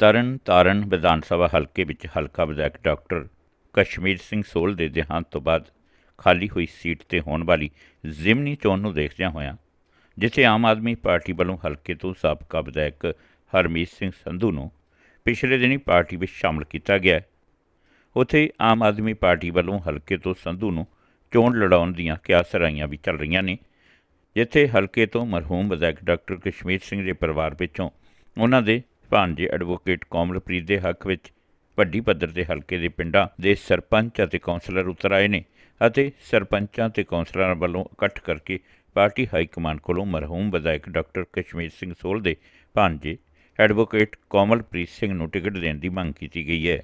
ਤਰਨ ਤਾਰਨ ਵਿਧਾਨ ਸਭਾ ਹਲਕੇ ਵਿੱਚ ਹਲਕਾ ਵਿਧਾਇਕ ਡਾਕਟਰ ਕਸ਼ਮੀਰ ਸਿੰਘ ਸੋਲ ਦੇ ਦੇਹਾਂਤ ਤੋਂ ਬਾਅਦ ਖਾਲੀ ਹੋਈ ਸੀਟ ਤੇ ਹੋਣ ਵਾਲੀ ਜ਼ਿਮਨੀ ਚੋਣ ਨੂੰ ਦੇਖਦਿਆਂ ਹੋਇਆਂ, ਜਿੱਥੇ ਆਮ ਆਦਮੀ ਪਾਰਟੀ ਵੱਲੋਂ ਹਲਕੇ ਤੋਂ ਸਾਬਕਾ ਵਿਧਾਇਕ ਹਰਮੀਤ ਸਿੰਘ ਸੰਧੂ ਨੂੰ ਪਿਛਲੇ ਦਿਨੀ ਪਾਰਟੀ ਵਿੱਚ ਸ਼ਾਮਲ ਕੀਤਾ ਗਿਆ ਉੱਥੇ ਆਮ ਆਦਮੀ ਪਾਰਟੀ ਵੱਲੋਂ ਹਲਕੇ ਤੋਂ ਸੰਧੂ ਨੂੰ ਚੋਣ ਲੜਾਉਣ ਦੀਆਂ ਕਿਆਸਰਾਈਆਂ ਵੀ ਚੱਲ ਰਹੀਆਂ ਨੇ, ਜਿੱਥੇ ਹਲਕੇ ਤੋਂ ਮਰਹੂਮ ਵਿਧਾਇਕ ਡਾਕਟਰ ਕਸ਼ਮੀਰ ਸਿੰਘ ਦੇ ਪਰਿਵਾਰ ਵਿੱਚੋਂ ਉਹਨਾਂ ਦੇ ਭਾਂਜੇ ਐਡਵੋਕੇਟ ਕੋਮਲਪ੍ਰੀਤ ਦੇ ਹੱਕ ਵਿੱਚ ਵੱਡੀ ਪੱਧਰ ਤੇ ਹਲਕੇ ਦੇ ਪਿੰਡਾਂ ਦੇ ਸਰਪੰਚ ਅਤੇ ਕੌਂਸਲਰ ਉਤਰ ਆਏ ਨੇ ਅਤੇ ਸਰਪੰਚਾਂ ਤੇ ਕੌਂਸਲਰਾਂ ਵੱਲੋਂ ਇਕੱਠ ਕਰਕੇ ਪਾਰਟੀ ਹਾਈ ਕਮਾਂਡ ਕੋਲੋਂ ਮਰਹੂਮ ਵਿਧਾਇਕ ਡਾਕਟਰ ਕਸ਼ਮੀਰ ਸਿੰਘ ਸੋਲ ਦੇ ਭਾਂਜੇ ਐਡਵੋਕੇਟ ਕੋਮਲਪ੍ਰੀਤ ਸਿੰਘ ਨੂੰ ਟਿਕਟ ਦੇਣ ਦੀ ਮੰਗ ਕੀਤੀ ਗਈ ਹੈ।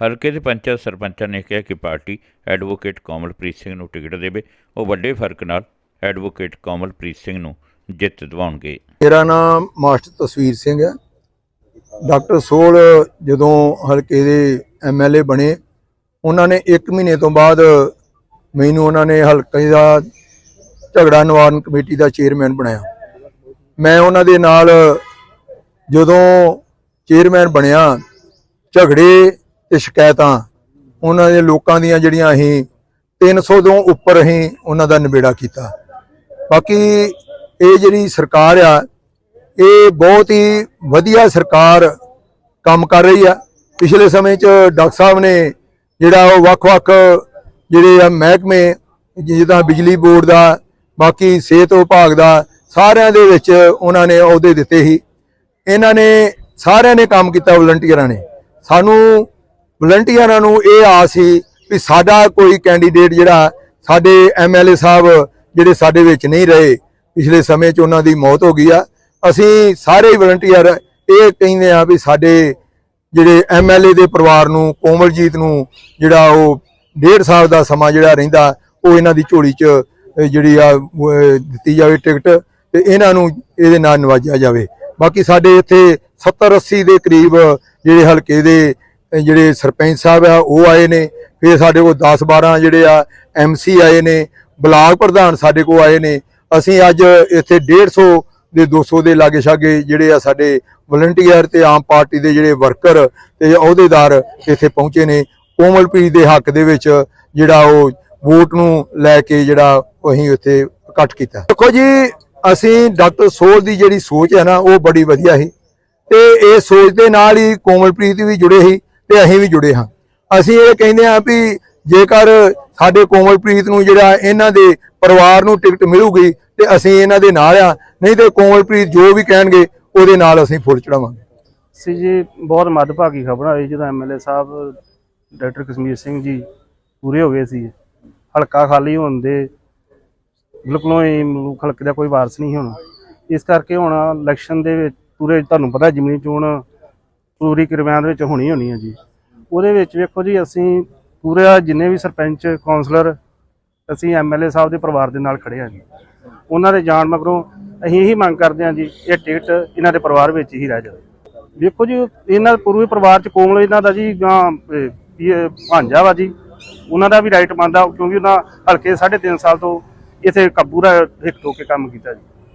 ਹਲਕੇ ਦੇ ਪੰਚਾਂ ਸਰਪੰਚਾਂ ਨੇ ਕਿਹਾ ਕਿ ਪਾਰਟੀ ਐਡਵੋਕੇਟ ਕੋਮਲਪ੍ਰੀਤ ਸਿੰਘ ਨੂੰ ਟਿਕਟ ਦੇਵੇ, ਉਹ ਵੱਡੇ ਫ਼ਰਕ ਨਾਲ ਐਡਵੋਕੇਟ ਕੋਮਲਪ੍ਰੀਤ ਸਿੰਘ ਨੂੰ ਜਿੱਤ ਦਿਵਾਉਣਗੇ। ਮੇਰਾ ਨਾਮ ਮਾਸਟਰ ਤਸਵੀਰ ਸਿੰਘ ਹੈ। ਡਾਕਟਰ ਸੋਲ ਜਦੋਂ ਹਲਕੇ ਦੇ ਐਮਐਲਏ ਬਣੇ, ਉਹਨਾਂ ਨੇ 1 ਮਹੀਨੇ ਤੋਂ ਬਾਅਦ ਮੈਨੂੰ ਉਹਨਾਂ ਨੇ ਹਲਕੇ ਦਾ ਝਗੜਾ ਨਿਵਾਰਨ ਕਮੇਟੀ ਦਾ ਚੇਅਰਮੈਨ ਬਣਾਇਆ। ਮੈਂ ਉਹਨਾਂ ਦੇ ਨਾਲ ਜਦੋਂ ਚੇਅਰਮੈਨ ਬਣਿਆ, ਝਗੜੇ ਤੇ ਸ਼ਿਕਾਇਤਾਂ, ਉਹਨਾਂ ਦੇ ਲੋਕਾਂ ਦੀਆਂ ਜਿਹੜੀਆਂ ਅਸੀਂ 300 ਤੋਂ ਉੱਪਰ ਅਸੀਂ ਉਹਨਾਂ ਦਾ ਨਿਬੇੜਾ ਕੀਤਾ। ਬਾਕੀ ਇਹ ਜਿਹੜੀ ਸਰਕਾਰ ਆ ਇਹ ਬਹੁਤ ਹੀ ਵਧੀਆ ਸਰਕਾਰ ਕੰਮ ਕਰ ਰਹੀ ਆ। ਪਿਛਲੇ ਸਮੇਂ 'ਚ ਡਾਕਟਰ ਸਾਹਿਬ ਨੇ ਜਿਹੜਾ ਉਹ ਵੱਖ-ਵੱਖ ਜਿਹੜੇ ਆ ਮਹਿਕਮੇ, ਜਿੱਦਾਂ ਬਿਜਲੀ ਬੋਰਡ ਦਾ, ਬਾਕੀ ਸਿਹਤ ਵਿਭਾਗ ਦਾ, ਸਾਰਿਆਂ ਦੇ ਵਿੱਚ ਉਹਨਾਂ ਨੇ ਅਹੁਦੇ ਦਿੱਤੇ ਸੀ। ਇਹਨਾਂ ਨੇ, ਸਾਰਿਆਂ ਨੇ ਕੰਮ ਕੀਤਾ ਵਲੰਟੀਅਰਾਂ ਨੇ। ਸਾਨੂੰ ਵਲੰਟੀਅਰਾਂ ਨੂੰ ਇਹ ਆਸ ਸੀ ਵੀ ਸਾਡਾ ਕੋਈ ਕੈਂਡੀਡੇਟ ਜਿਹੜਾ ਸਾਡੇ ਐਮਐਲਏ ਸਾਹਿਬ ਜਿਹੜੇ ਸਾਡੇ ਵਿੱਚ ਨਹੀਂ ਰਹੇ, ਪਿਛਲੇ ਸਮੇਂ 'ਚ ਉਹਨਾਂ ਦੀ ਮੌਤ ਹੋ ਗਈ ਆ। ਅਸੀਂ ਸਾਰੇ ਵਲੰਟੀਅਰ ਇਹ ਕਹਿੰਦੇ ਆ ਵੀ ਸਾਡੇ ਜਿਹੜੇ ਐਮਐਲਏ ਦੇ ਪਰਿਵਾਰ ਨੂੰ, ਕੋਮਲਜੀਤ ਨੂੰ, ਜਿਹੜਾ ਉਹ ਡੇਢ ਸਾਲ ਦਾ ਸਮਾਂ ਜਿਹੜਾ ਰਹਿੰਦਾ, ਉਹ ਇਹਨਾਂ ਦੀ ਝੋਲੀ 'ਚ ਜਿਹੜੀ ਆ ਦਿੱਤੀ ਜਾਵੇ ਟਿਕਟ ਤੇ ਇਹਨਾਂ ਨੂੰ ਇਹਦੇ ਨਾਲ ਨਵਾਜਿਆ ਜਾਵੇ। ਬਾਕੀ ਸਾਡੇ ਇੱਥੇ 70 80 ਦੇ ਕਰੀਬ ਜਿਹੜੇ ਹਲਕੇ ਦੇ ਜਿਹੜੇ ਸਰਪੰਚ ਸਾਹਿਬ ਆ, ਉਹ ਆਏ ਨੇ। ਫਿਰ ਸਾਡੇ ਕੋਲ 10 12 ਜਿਹੜੇ ਆ ਐਮਸੀ ਆਏ ਨੇ। ਬਲਾਕ ਪ੍ਰਧਾਨ ਸਾਡੇ ਕੋਲ ਆਏ ਨੇ। ਅਸੀਂ ਅੱਜ ਇੱਥੇ 150 ਦੇ 200 ਦੇ ਲਾਗੇ ਛਾਗੇ ਜਿਹੜੇ ਆ ਸਾਡੇ ਵਲੰਟੀਅਰ ਤੇ ਆਮ ਪਾਰਟੀ ਦੇ ਜਿਹੜੇ ਵਰਕਰ ਤੇ ਅਹੁਦੇਦਾਰ ਇੱਥੇ ਪਹੁੰਚੇ ਨੇ, ਕੋਮਲਪ੍ਰੀਤ ਦੇ ਹੱਕ ਦੇ ਵਿੱਚ ਜਿਹੜਾ ਉਹ ਵੋਟ ਨੂੰ ਲੈ ਕੇ ਜਿਹੜਾ ਅਸੀਂ ਉੱਥੇ ਇਕੱਠ ਕੀਤਾ। ਦੇਖੋ ਜੀ, ਅਸੀਂ ਡਾਕਟਰ ਸੋਲ ਦੀ ਜਿਹੜੀ ਸੋਚ ਹੈ ਨਾ, ਉਹ ਬੜੀ ਵਧੀਆ ਸੀ ਤੇ ਇਹ ਸੋਚ ਦੇ ਨਾਲ ਹੀ ਕੋਮਲਪ੍ਰੀਤ ਵੀ ਜੁੜੇ ਸੀ ਤੇ ਅਸੀਂ ਵੀ ਜੁੜੇ ਹਾਂ। ਅਸੀਂ ਇਹ ਕਹਿੰਦੇ ਹਾਂ ਵੀ ਜੇਕਰ ਸਾਡੇ ਕੋਮਲਪ੍ਰੀਤ ਨੂੰ ਜਿਹੜਾ ਇਹਨਾਂ ਦੇ ਪਰਿਵਾਰ ਨੂੰ ਟਿਕਟ ਮਿਲੂਗੀ ਤੇ ਅਸੀਂ ਇਹਨਾਂ ਦੇ ਨਾਲ ਆ ਨਹੀਂ ਤੇ ਕੋਮਲਪ੍ਰੀਤ ਜੋ ਵੀ ਕਹਿਣਗੇ, ਉਹਦੇ ਨਾਲ ਅਸੀਂ ਫੁੱਲ ਚੜਾਵਾਂਗੇ। ਸੀ ਜੀ, ਬਹੁਤ ਮੱਦਭਾਗੀ ਖਬਰ ਆਈ ਜਦੋਂ ਐਮਐਲਏ ਸਾਹਿਬ, ਡਾਕਟਰ ਕਸ਼ਮੀਰ ਸਿੰਘ ਜੀ ਪੂਰੇ ਹੋ ਗਏ ਸੀ। ਹਲਕਾ ਖਾਲੀ ਹੋਣ ਦੇ ਬਿਲਕੁਲ ਹੀ ਮਲੂਕ ਹਲਕੇ ਦਾ ਕੋਈ ਵਾਰਸ ਨਹੀਂ ਹੁਣ। ਇਸ ਕਰਕੇ ਹੁਣ ਇਲੈਕਸ਼ਨ ਦੇ ਵਿੱਚ ਪੂਰੇ, ਤੁਹਾਨੂੰ ਪਤਾ ਜ਼ਿਮਨੀ ਚੋਣ ਪੂਰੀ ਕਿਰਮਿਆਨ ਦੇ ਵਿੱਚ ਹੋਣੀ ਹੋਣੀ ਹੈ ਜੀ। ਉਹਦੇ ਵਿੱਚ ਵੇਖੋ ਜੀ, ਅਸੀਂ ਪੂਰਾ ਜਿੰਨੇ ਵੀ ਸਰਪੰਚ ਕਾਉਂਸਲਰ ਅਸੀਂ ਐਮਐਲਏ ਸਾਹਿਬ ਦੇ ਪਰਿਵਾਰ ਦੇ ਨਾਲ ਖੜੇ ਹਾਂ ਜੀ। ਉਹਨਾਂ ਦੇ ਜਾਣ ਮਗਰੋਂ ਅਸੀਂ ਇਹੀ ਮੰਗ ਕਰਦੇ ਹਾਂ ਜੀ, ਇਹ ਟਿਕਟ ਇਹਨਾਂ ਦੇ ਪਰਿਵਾਰ ਵਿੱਚ ਹੀ ਰਹਿ ਜਾਵੇ। ਵੇਖੋ ਜੀ, ਇਹਨਾਂ ਦੇ ਪਰਿਵਾਰ ਚ ਕੋਮਲ ਇਹਨਾਂ ਦਾ ਜੀ ਗਾਂ ਭਾਂਜਾ ਵਾ ਜੀ, ਉਹਨਾਂ ਦਾ ਵੀ ਰਾਈਟ ਮੰਨਦਾ, ਕਿਉਂਕਿ ਉਹਨਾਂ ਹਲਕੇ 3.5 ਸਾਲ ਤੋਂ ਇੱਥੇ ਕਬੂਰਾ ਹਿੱਕ ਠੋਕ ਕੇ ਕੰਮ ਕੀਤਾ ਜੀ।